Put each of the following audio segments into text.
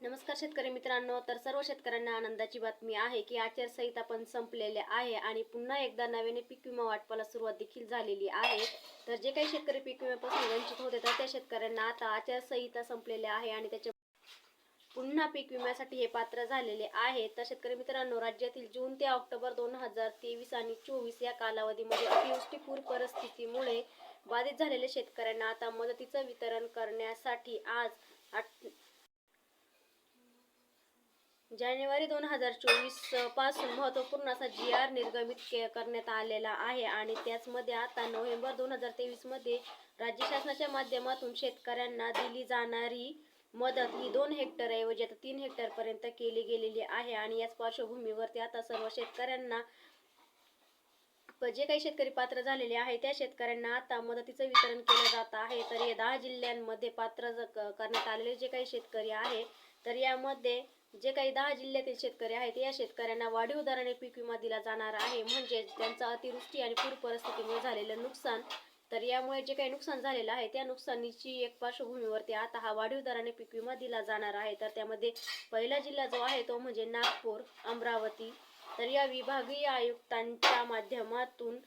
नमस्कार शेतकरी मित्रांनो तर सर्व शेतकऱ्यांना आनंदाची बातमी आहे की आचारसंहिता पण संपलेले आहे आणि पुन्हा एकदा नव्याने पीक विमा वाटपाला सुरुवात देखील झालेली आहे. तर जे काही शेतकरी पीक विम्यापासून वंचित होते तर त्या शेतकऱ्यांना आता आचारसंहिता संपलेली आहे आणि त्याच्या पुन्हा पीक विम्यासाठी हे पात्र झालेले आहे. तर शेतकरी मित्रांनो राज्यातील जून ते ऑक्टोबर दोन हजार तेवीस आणि चोवीस या कालावधीमध्ये अतिवृष्टी पूर परिस्थितीमुळे बाधित झालेल्या शेतकऱ्यांना आता मदतीचं वितरण करण्यासाठी आज आठ जानेवारी दोन हजार चोवीसपासून महत्त्वपूर्ण असा जी आर निर्गमित के- करण्यात आलेला आहे आणि त्याचमध्ये आता नोव्हेंबर दोन हजार तेवीसमध्ये राज्य शासनाच्या माध्यमातून शेतकऱ्यांना दिली जाणारी मदत ही दोन हेक्टर ऐवजी आता तीन हेक्टर पर्यंत केली गेलेली आहे आणि याच पार्श्वभूमीवरती आता सर्व शेतकऱ्यांना जे काही शेतकरी पात्र झालेले आहे त्या शेतकऱ्यांना आता मदतीचं वितरण केलं जात आहे. तर हे दहा जिल्ह्यांमध्ये पात्र ज- करण्यात आलेले जे काही शेतकरी आहे तर यामध्ये जे काही दहा जिल्ह्यातील शेतकरी आहेत या शेतकऱ्यांना वाढीव दराने पीक विमा दिला जाणार आहे. म्हणजेच त्यांचा अतिवृष्टी आणि पूर परिस्थितीमुळे झालेलं नुकसान. तर यामुळे जे काही नुकसान झालेलं आहे त्या नुकसानीची एक पार्श्वभूमीवरती आता हा वाढीव दराने पीक विमा दिला जाणार आहे. तर त्यामध्ये पहिला जिल्हा जो आहे तो म्हणजे नागपूर अमरावती. तर या विभागीय आयुक्तांच्या माध्यमातून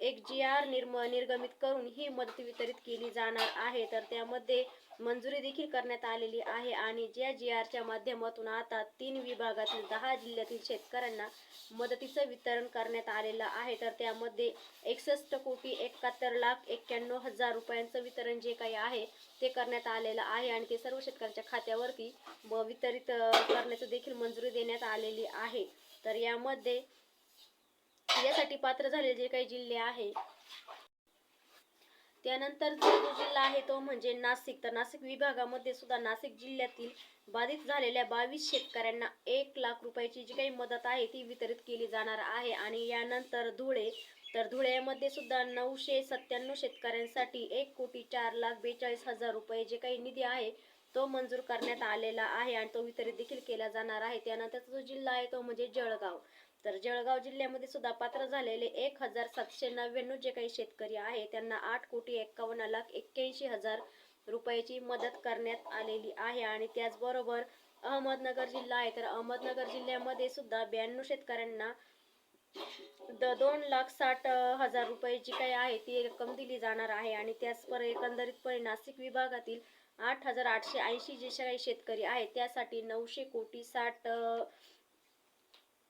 एक जी आर निर्म निर्गमित करून ही मदत वितरित केली जाणार आहे. तर त्यामध्ये मंजुरी देखील करण्यात आलेली आहे आणि ज्या जी आरच्या माध्यमातून आता तीन विभागातील दहा जिल्ह्यातील शेतकऱ्यांना मदतीचं वितरण करण्यात आलेलं आहे. तर त्यामध्ये एकसष्ट कोटी एकाहत्तर लाख एक्क्याण्णव हजार रुपयांचं वितरण जे काही आहे ते करण्यात आलेलं आहे आणि ते सर्व शेतकऱ्यांच्या खात्यावरती वितरित करण्याचं देखील मंजुरी देण्यात आलेली आहे. तर यामध्ये यासाठी पात्र झालेले जे काही जिल्हे आहे त्यानंतर जो जिल्हा आहे तो म्हणजे नाशिक. तर नाशिक विभागामध्ये सुद्धा नाशिक जिल्ह्यातील बाधित झालेल्या बावीस शेतकऱ्यांना एक लाख रुपयाची जी काही मदत आहे ती वितरित केली जाणार आहे. आणि यानंतर धुळे तर धुळ्यामध्ये सुद्धा नऊशे सत्त्याण्णव शेतकऱ्यांसाठी एक कोटी चार लाख बेचाळीस हजार रुपये जे काही निधी आहे तो मंजूर करण्यात आलेला आहे आणि तो वितरित देखील केला जाणार आहे. त्यानंतरचा जो जिल्हा आहे तो म्हणजे जळगाव. तर जळगाव जिल्ह्यामध्ये सुद्धा पात्र झालेले एक हजार सातशे नव्याण्णव जे काही शेतकरी आहे त्यांना आठ कोटी एक्कावन्न लाख एक्क्याऐंशी हजार रुपयाची मदत करण्यात आलेली आहे. आणि त्याचबरोबर अहमदनगर जिल्हा आहे तर अहमदनगर जिल्ह्यामध्ये सुद्धा ब्याण्णव शेतकऱ्यांना द दोन लाख साठ हजार रुपये जी काही आहे ती रक्कम दिली जाणार आहे. आणि त्याचबरोबर एकंदरीतपणे नाशिक विभागातील आठ हजार आठशे ऐंशी जे काही शेतकरी आहेत त्यासाठी नऊशे कोटी साठ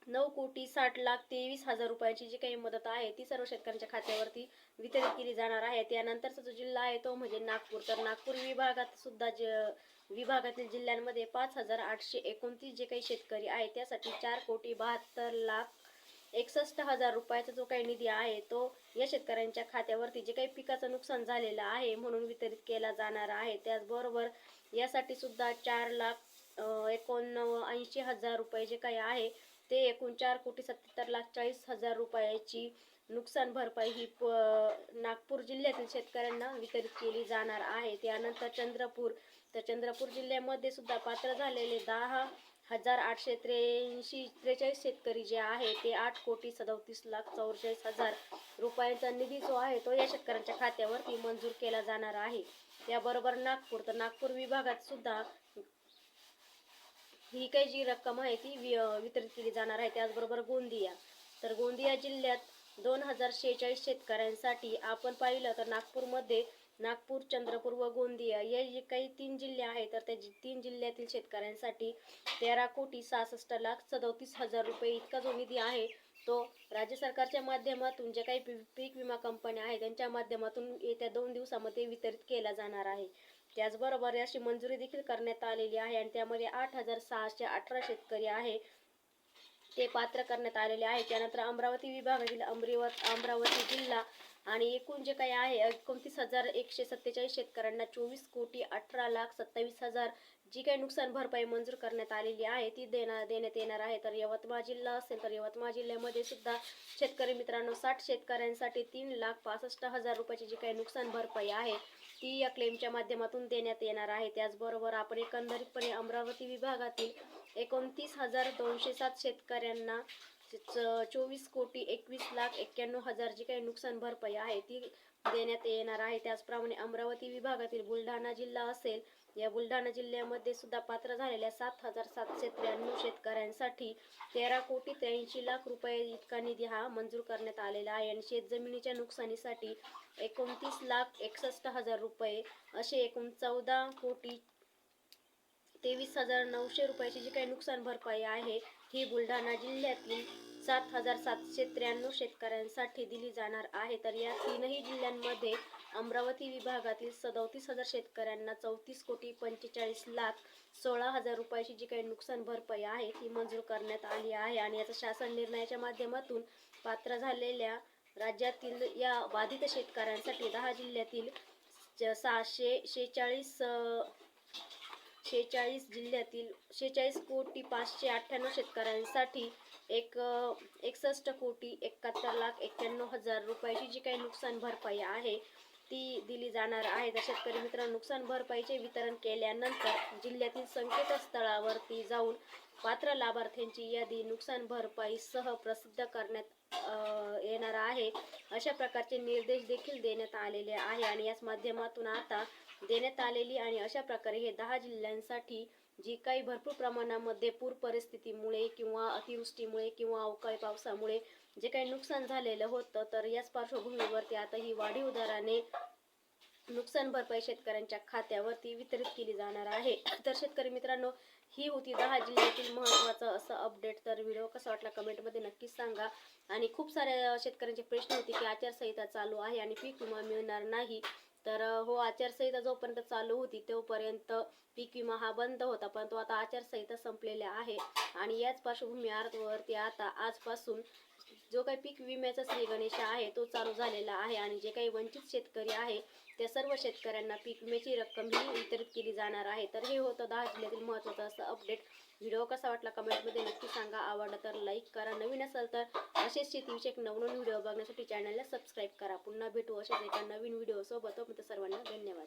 नऊ कोटी साठ लाख तेवीस हजार रुपयाची जी काही मदत आहे ती सर्व शेतकऱ्यांच्या खात्यावरती वितरित केली जाणार आहे. त्यानंतरचा जो जिल्हा आहे तो म्हणजे नागपूर. तर नागपूर विभागात सुद्धा ज विभागातील जिल्ह्यांमध्ये पाच हजार आठशे एकोणतीस जे काही शेतकरी आहे त्यासाठी चार कोटी बहात्तर लाख एकसष्ट हजार रुपयाचा जो काही निधी आहे तो या शेतकऱ्यांच्या खात्यावरती जे काही पिकाचं नुकसान झालेलं आहे म्हणून वितरित केला जाणार आहे. त्याचबरोबर यासाठी सुद्धा चार लाख एकोणऐंशी ऐंशी हजार रुपये जे काही आहे ते एकूण चार कोटी सत्याहत्तर लाख चाळीस हजार रुपयाची नुकसान भरपाई ही प नागपूर जिल्ह्यातील शेतकऱ्यांना वितरित केली जाणार आहे. त्यानंतर चंद्रपूर तर चंद्रपूर जिल्ह्यामध्ये सुद्धा पात्र झालेले दहा हजार आठशे त्र्याऐंशी त्रेचाळीस शेतकरी जे आहे ते आठ कोटी सदोतीस लाख चौवेचाळीस हजार रुपयांचा निधी जो आहे तो या शेतकऱ्यांच्या खात्यावरती मंजूर केला जाणार आहे. त्याबरोबर नागपूर तर नागपूर विभागात सुद्धा ही काही जी रक्कम आहे ती वि- वितरित केली जाणार आहे त्याचबरोबर गोंदिया. तर गोंदिया जिल्ह्यात दोन हजार शेहेचाळीस शेतकऱ्यांसाठी आपण पाहिलं तर नागपूरमध्ये नागपूर चंद्रपूर व गोंदिया या जे काही तीन जिल्हे आहेत तर त्या तीन जिल्ह्यातील शेतकऱ्यांसाठी तेरा कोटी सहासष्ट लाख सदोतीस हजार रुपये इतका जो निधी आहे तो राज्य सरकारच्या माध्यमातून जे काही पी- पीक विमा कंपन्या आहेत त्यांच्या माध्यमातून येत्या दोन दिवसामध्ये वितरित केला जाणार आहे. त्याचबरोबर याची मंजुरी देखील करण्यात आलेली आहे आणि त्यामध्ये आठ हजार सहाशे अठरा शेतकरी आहे. ते पात्र करण्यात आलेले आहे. त्यानंतर अमरावती विभागातील अमरावती अमरावती जिल्हा आणि एकूण जे काही आहे एकोणतीस हजार एकशे सत्तेचाळीस शेतकऱ्यांना चोवीस कोटी अठरा लाख सत्तावीस हजार जी काही नुकसान भरपाई मंजूर करण्यात आलेली आहे ती देणार देण्यात येणार आहे. तर यवतमाळ जिल्हा असेल तर यवतमाळ जिल्ह्यामध्ये सुद्धा शेतकरी मित्रांनो साठ शेतकऱ्यांसाठी तीन लाख पासष्ट हजार रुपयाची जी काही नुकसान भरपाई आहे ती या क्लेमच्या माध्यमातून देण्यात येणार आहे. त्याचबरोबर आपण एकंदरीतपणे अमरावती विभागातील एकोणतीस हजार दोनशे सात शेतकऱ्यांना चोवीस कोटी एकवीस लाख एक्क्याण्णव हजार जी काही नुकसान भरपाई आहे ती देण्यात येणार आहे. त्याचप्रमाणे अमरावती विभागातील बुलढाणा जिल्हा असेल या बुलढाणा जिल्ह्यामध्ये सुद्धा पात्र झालेल्या सात हजार सातशे त्र्याण्णव शेतकऱ्यांसाठी तेरा कोटी त्र्याऐंशी लाख रुपये इतका निधी हा मंजूर करण्यात आलेला आहे. आणि शेतजमिनीच्या नुकसानीसाठी एकोणतीस लाख एकसष्ट हजार रुपये असे एकूण चौदा कोटी तेवीस हजार नऊशे रुपयाची जी काही नुकसान भरपाई आहे ही बुलढाणा जिल्ह्यातील सात हजार सातशे त्र्याण्णव शेतकऱ्यांसाठी दिली जाणार आहे. तर या तीनही जिल्ह्यांमध्ये अमरावती विभागातील सदोतीस हजार शेतकऱ्यांना चौतीस कोटी पंचेचाळीस लाख सोळा हजार रुपयाची जी काही नुकसान भरपाई आहे ती मंजूर करण्यात आली आहे. आणि याचा शासन निर्णयाच्या माध्यमातून पात्र झालेल्या राज्यातील या बाधित शेतकऱ्यांसाठी दहा जिल्ह्यातील सहाशे शेहेचाळीस अ, शेहेचाळीस जिल्ह्यातील शेहेचाळीस कोटी पाचशे अठ्ठ्याण्णव शेतकऱ्यांसाठी एक एकसष्ट कोटी एकाहत्तर लाख एक्क्याण्णव हजार रुपयाची जी काही नुकसान भरपाई आहे ती दिली जाणार आहे. तर शेतकरी मित्रांनो नुकसान भरपाईचे वितरण केल्यानंतर जिल्ह्यातील संकेतस्थळावरती जाऊन पात्र लाभार्थ्यांची यादी नुकसान भरपाईसह प्रसिद्ध करण्यात येणार आहे. अशा प्रकारचे निर्देश देखील देण्यात आलेले आहे आणि याच माध्यमातून आता देण्यात आलेली आणि अशा प्रकारे हे दहा जिल्ह्यांसाठी जी काही भरपूर प्रमाणामध्ये पूर परिस्थितीमुळे किंवा अतिवृष्टीमुळे किंवा अवकाळी पावसामुळे जे काही नुकसान झालेलं होतं तर याच पार्श्वभूमीवरती आता ही वाढीव दराने नुकसान भरपाई शेतकऱ्यांच्या खात्यावरती वितरित केली जाणार आहे. तर शेतकरी मित्रांनो ही होती दहा जिल्ह्यातील महत्त्वाचं असं अपडेट. तर व्हिडिओ कसा वाटला कमेंटमध्ये नक्कीच सांगा. आणि खूप साऱ्या शेतकऱ्यांचे प्रश्न होते की आचारसंहिता चालू आहे आणि पीक विमा मिळणार नाही. तर हो आचारसंहिता जोपर्यंत चालू होती तोपर्यंत पीक विमा हा बंद होता. परंतु आता आचारसंहिता संपलेल्या आहे. आणि याच पार्श्वभूमीवरती आता आजपासून जो काही पीक विम्याचा श्री गणेश आहे तो चालू झालेला आहे आणि जे काही वंचित शेतकरी आहे त्या सर्व शेतकऱ्यांना पीक विम्याची रक्कम ही वितरित केली जाणार आहे. तर हे होतं दहा जिल्ह्यातील महत्त्वाचं असं अपडेट व्हिडिओ कसा वाटला कमेंटमध्ये नक्की सांगा. आवडला तर लाईक करा. नवीन असेल तर असेच शेतीविषयक नवनवीन व्हिडिओ बघण्यासाठी चॅनलला सबस्क्राईब करा. पुन्हा भेटू अशाच एका नवीन व्हिडिओसोबत तोपर्यंत सर्वांना धन्यवाद.